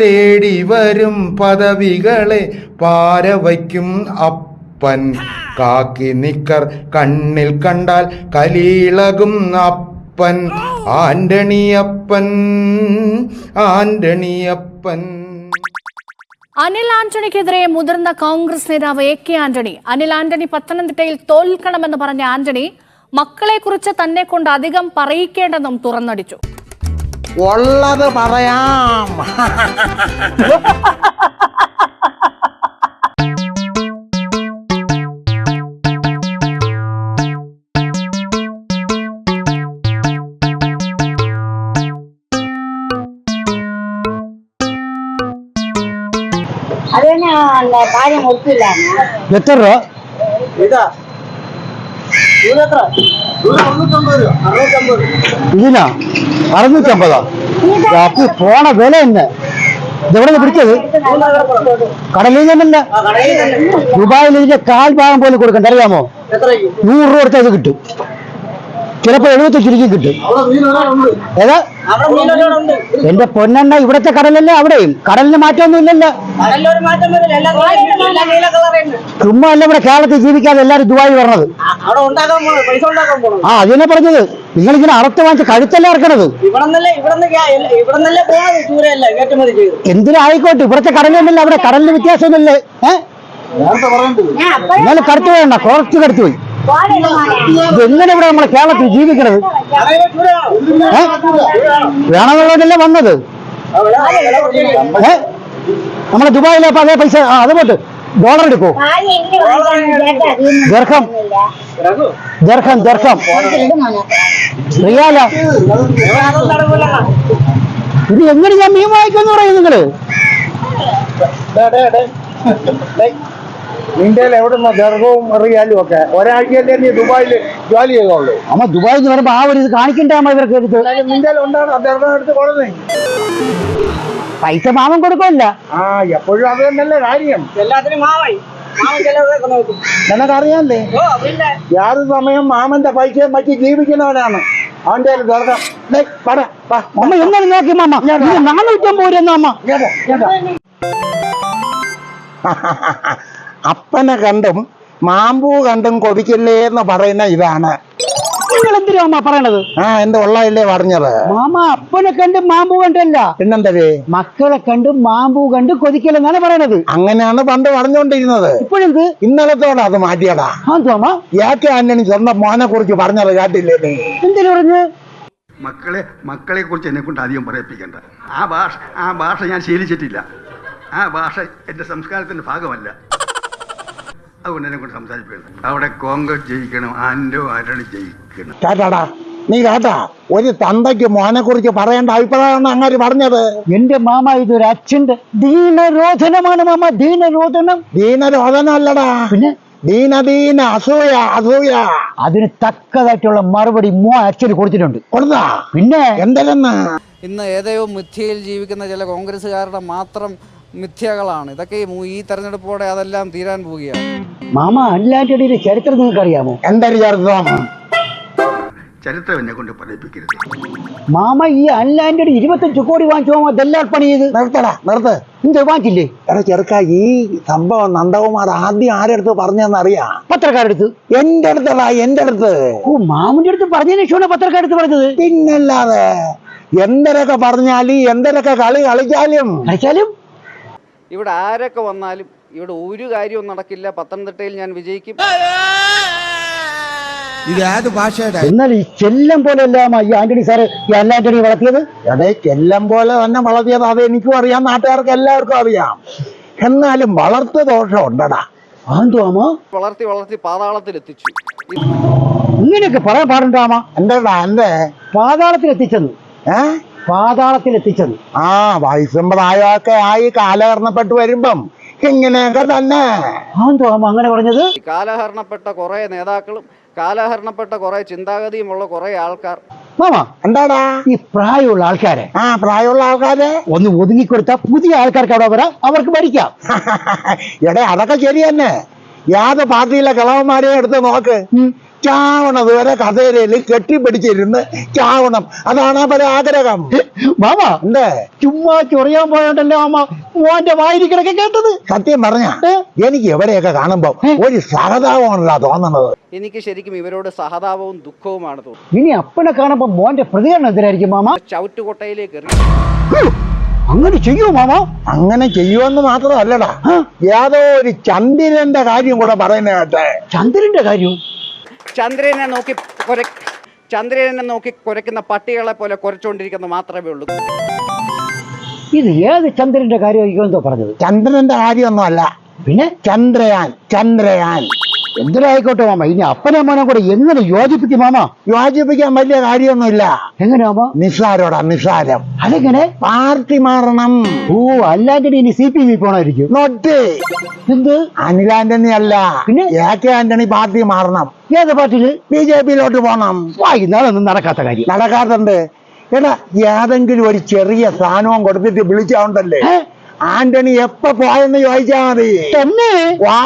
തേടി വരും പദവികളെ പാരവയ്ക്കും അപ്പൻ. കാക്കി നിക്കർ കണ്ണിൽ കണ്ടാൽ കലീളകും അപ്പൻ. ആന്റണിയപ്പൻ ആന്റണിയപ്പൻ. അനിൽ ആന്റണിക്കെതിരെ മുതിർന്ന കോൺഗ്രസ് നേതാവ് എ കെ ആന്റണി. അനിൽ ആന്റണി പത്തനംതിട്ടയിൽ തോൽക്കണമെന്ന് പറഞ്ഞ ആന്റണി മക്കളെക്കുറിച്ച് തന്നെ കൊണ്ട് അധികം പറയിക്കേണ്ടെന്നും തുറന്നടിച്ചു. ഉള്ളത് പറയാം എത്ര രൂപ ഇതാ ഇത് എത്ര ഇതിനാ? അറുന്നൂറ്റമ്പതാ? അപ്പൊ പോണ വില തന്നെ ഇതെവിടെ പിടിച്ചത്? കടലിൽ നിന്നല്ല. ദുബായിൽ ഇതിന്റെ കാൽ ഭാഗം പോലും കൊടുക്കണ്ട അറിയാമോ? നൂറ് രൂപ കൊടുത്താൽ ഇത് കിട്ടും. ചിലപ്പോ എഴുപത്തഞ്ച് രൂപയ്ക്ക് കിട്ടും. ഏതാ? എന്റെ പൊന്നെണ്ണ ഇവിടത്തെ കടലല്ലേ അവിടെയും? കടലിന് മാറ്റമൊന്നും ഇല്ലല്ലോ ചുമ്മാ അല്ല ഇവിടെ കേരളത്തിൽ ജീവിക്കാതെ എല്ലാരും ദുബായി വരണത്. അവിടെ ഉണ്ടാക്കാൻ പോണത് പൈസ ഉണ്ടാക്കാൻ പോണത് ആ അതിനെ പറഞ്ഞത്. നിങ്ങൾ ഇങ്ങനെ അറുത്ത് വാങ്ങിച്ച് കഴുത്തല്ലേ ഇറക്കണത്. എന്തിനായിക്കോട്ടെ ഇവിടുത്തെ കടലൊന്നുമില്ല അവിടെ കടലിന് വ്യത്യാസമൊന്നുമില്ലേ. ഏഹ് എന്നാലും കടത്തു വേണ്ട കുറച്ച് കടത്തു പോയി. എങ്ങനെ ഇവിടെ നമ്മളെ കേരളത്തിൽ ജീവിക്കണത്? വേണമെന്നുള്ളതല്ലേ വന്നത്? ഏ? നമ്മളെ ദുബായിലെ അപ്പൊ അതേ പൈസ ആ അത് പോട്ട്. ഡോളർ എടുക്കോ. ദർഹം. ദർഹം ദർഹം. റിയാല. ഇത് എങ്ങനെ ഞാൻ മീൻ വാങ്ങിക്കുമെന്ന് പറയും നിങ്ങൾ? നിന്റെ എവിടുന്ന ദർഭവും റിയാലും ഒക്കെ? ഒരാഴ്ചയല്ലേ നീ ദുബായിൽ ജോലി ചെയ്തോളൂ. അമ്മ ദുബായിൽ നിന്ന് വരുമ്പോ ആ ഒരു ഇത് കാണിക്കണ്ടേ അമ്മ ഇവർക്ക് എടുത്ത്? നിന്റെ ഉണ്ടാണ് ദർഭം എടുത്ത് പൈസ മാമൻ കൊടുക്കുമല്ല ആ എപ്പോഴും അത് തന്നെയല്ലേ കാര്യം. എല്ലാത്തിനും മാവായി നിനക്കറിയാല്ലേ യാതൊരു സമയം മാമന്റെ പൈസ മറ്റ് ജീവിക്കുന്നവനാണ്. അവന്റെ കയ്യിൽ ദേ, വാ, അമ്മ എന്നാലും നോക്കി മാമ. ഇത് നാനൂറ്റമ്പത് രൂപ അമ്മ. അപ്പനെ കണ്ടും മാമ്പൂ കണ്ടും കൊതിക്കില്ലേ എന്ന് പറയുന്ന ഇതാണ്. എന്തിനാ അമ്മ പറയണത്? ആ എന്റെ ഉള്ളായില്ലേ പറഞ്ഞത് മാമ അപ്പനെ കണ്ട് മാമ്പൂ കണ്ടല്ല. പിന്നെന്തരേ മക്കളെ കണ്ട് മാമ്പൂ കണ്ട് കൊതിക്കലെന്നാണ് പറയണത്. അങ്ങനെയാണ് പണ്ട് പറഞ്ഞുകൊണ്ടിരുന്നത് ഇപ്പോഴെന്ത്? ഇന്നലത്തോടെ അത് മാറ്റിയടാ. ആ തോമ ഏക്കെ ആന്റണി സ്വന്തം മോനെ കുറിച്ച് പറഞ്ഞത് കേട്ടില്ലേ നീ? എന്തിനു പറഞ്ഞു? മക്കളെ മക്കളെ കുറിച്ച് എന്നെ കൊണ്ട് അധികം പറയിപ്പിക്കണ്ട. ആ ഭാഷ ആ ഭാഷ ഞാൻ ശീലിച്ചിട്ടില്ല. ആ ഭാഷ എന്റെ സംസ്കാരത്തിന്റെ ഭാഗമല്ല. അതുകൊണ്ട് എന്നെ കൊണ്ട് സംസാരിപ്പിക്കണം അവിടെ കോൺഗ്രസ് ജയിക്കണം ആൻഡോ ആരണി ജയിക്കണം കേട്ടാടാ നീ കേട്ടാ? ഒരു തന്തയ്ക്ക് മോനെ കുറിച്ച് പറയേണ്ട അഭിപ്രായമാണ് അങ്ങാര് പറഞ്ഞത്. എന്റെ മാമ ഇതൊരു അച്ഛന്റെ ദീനരോധനമാണ് മാമ ദീനരോധനം. ദീനരോധനല്ലടാ പിന്നെ? ദീനദീന അസൂയ അസൂയ. അതിന് തക്കതായിട്ടുള്ള മറുപടി മോ അച്ഛന് കൊടുത്തിട്ടുണ്ട്. കൊടുത്താ? പിന്നെ? എന്തെന്ന് ഇന്ന് ഏതയോ മിഥ്യയിൽ ജീവിക്കുന്ന ചില കോൺഗ്രസ്സുകാരുടെ മാത്രം മിഥ്യകളാണ്. ഇതൊക്കെ ഈ മു- ഈ തെരഞ്ഞെടുപ്പോടെ അതെല്ലാം തീരാൻ പോവുകയാണ്. മാമ അല്ലാറ്റടിയുടെ ചരിത്രം നിങ്ങൾക്ക് അറിയാമോ എന്തൊരു ചരിത്രം എന്നെ കൊണ്ട് പറയിപ്പിക്കരുത് മാമ ഈ അൻലാൻഡ് ഇരുപത്തഞ്ച് കോടി വാങ്ങിച്ചു മാമ ദല്ലാൽ പണി ചെയ്ത്. നിർത്തടാ നിർത്ത്. എന്ത് വാങ്ങിച്ചില്ലേ? എടാ ചെറുക്ക ഈ സംഭവം നന്ദകുമാർ ആദ്യം ആരെടുത്ത് പറഞ്ഞെന്ന് അറിയാം? പത്രക്കാരെടുത്ത് എന്റെ അടുത്തടാ എന്റെ അടുത്ത്. ഓ മാമിന്റെ അടുത്ത് പറഞ്ഞതിന് ശേഷമാണ് പത്രക്കാരെടുത്ത് പറഞ്ഞത്. പിന്നല്ലാതെ എന്തരൊക്കെ പറഞ്ഞാലും എന്തരൊക്കെ കളി കളിച്ചാലും. കളിച്ചാലും? ഇവിടെ ആരൊക്കെ വന്നാലും ഇവിടെ ഒരു കാര്യവും നടക്കില്ല. പത്തനംതിട്ടയിൽ ഞാൻ വിജയിക്കും. എന്നാൽ ഈ ചെല്ലം പോലെ അല്ല ഈ ആന്റണി സാറ് ഈ അല്ലാന്റണി വളർത്തിയത്? അതെ ചെല്ലം പോലെ തന്നെ വളർത്തിയത് അത് എനിക്കും അറിയാം നാട്ടുകാർക്ക് എല്ലാവർക്കും അറിയാം. എന്നാലും വളർത്തു ദോഷം ഉണ്ടടാ. ആന്തോമോ വളർത്തി വളർത്തി പാതാളത്തിൽ എത്തിച്ചു. ഇങ്ങനെയൊക്കെ പറയാൻ പാടുണ്ടാമ എന്തെടാ എന്റെ പാതാളത്തിൽ എത്തിച്ചെന്ന് ഏ? പാതാളത്തിൽ എത്തിച്ചെന്ന് ആ വയസ്സും പ്രായമൊക്കെ ആയി കാലഹരണപ്പെട്ട് വരുമ്പം ഇങ്ങനെയൊക്കെ തന്നെ. ആന്തോമ അങ്ങനെ പറഞ്ഞത്? കാലഹരണപ്പെട്ട കുറെ നേതാക്കളും കാലഹരണപ്പെട്ട കുറെ ചിന്താഗതിയുമുള്ള കുറെ ആൾക്കാർ. മാമ എന്താടാ? ഈ പ്രായമുള്ള ആൾക്കാരെ ആ പ്രായമുള്ള ആൾക്കാരെ? ഒന്ന് ഒതുങ്ങിക്കൊടുത്താൽ പുതിയ ആൾക്കാർക്ക് അവിടെ വരാം അവർക്ക് ഭരിക്കാം എടേ അതൊക്കെ ശരി തന്നെ യാത് പാർട്ടിയിലെ കിളവന്മാരെയും എടുത്ത് നോക്ക്. ചാവണത് വരെ കഥേരയിൽ കെട്ടിപ്പിടിച്ചിരുന്ന് ചാവണം. അതാണ് ആ പല ആഗ്രഹം. മാമ എന്തേ? ചുമ്മാ ചൊറിയാൻ പോയോണ്ടല്ലോ മാമ? മോന്റെ വായിരിക്കണൊക്കെ കേട്ടത്. സത്യം പറഞ്ഞ എനിക്ക് എവിടെയൊക്കെ കാണുമ്പോ ഒരു സഹതാപമാണല്ലോ തോന്നുന്നത്. എനിക്ക് ശരിക്കും ഇവരോട് സഹതാപവും ദുഃഖവുമാണ് തോന്നുന്നത്. ഇനി അപ്പനെ കാണുമ്പോ മോന്റെ പ്രതികരണം എന്തിനായിരിക്കും മാമ? ചവിട്ടുകൊട്ടയിലേക്ക് എറിയും അങ്ങനെ ചെയ്യൂ മാമ? അങ്ങനെ ചെയ്യുമെന്ന് മാത്രമല്ലടാ. ഏതോ ഒരു ചന്ദ്രന്റെ കാര്യം കൂടെ പറയുന്ന കേട്ടെ. ചന്ദ്രന്റെ കാര്യവും ചന്ദ്രനെ നോക്കി കുര ചന്ദ്രനെ നോക്കി കുരയ്ക്കുന്ന പട്ടികളെ പോലെ കുരച്ചുകൊണ്ടിരിക്കുന്ന മാത്രമേ ഉള്ളൂ. ഇത് ഏത് ചന്ദ്രന്റെ കാര്യമായിരിക്കും എന്തോ പറഞ്ഞത്? ചന്ദ്രന്റെ കാര്യമൊന്നും അല്ല. പിന്നെ? ചന്ദ്രയാൻ ചന്ദ്രയാൻ. എന്തിനായിക്കോട്ടെ മാമ? ഇനി അപ്പനെ മോനെ കൂടെ എങ്ങനെ യോജിപ്പിക്കും മാമ? യോജിപ്പിക്കാൻ വലിയ കാര്യമൊന്നുമില്ല. എങ്ങനെ മാമ? നിസ്സാരോടാ നിസ്സാരം. അതെങ്ങനെ? പാർട്ടി മാറണം. ഓ അല്ലാണ്ട് ഇനി സി പി പോണായിരിക്കും. നോട്ട്. എന്ത്? അനിലാന്റണി അല്ല. പിന്നെ? എ കെ ആന്റണി പാർട്ടി മാറണം. ഏത് പാർട്ടിയിൽ ബി ജെ പിയിലോട്ട് പോണം. വൈകുന്നേരം നടക്കാത്ത കാര്യം. നടക്കാത്തണ്ട് എടാ ഏതെങ്കിലും ഒരു ചെറിയ സ്ഥാനവും കൊടുത്തിട്ട് വിളിച്ചാണ്ടല്ലേ? ആന്റണി എപ്പ പോയെന്ന് ചോദിച്ചാ മതി. തന്നെ? വാ.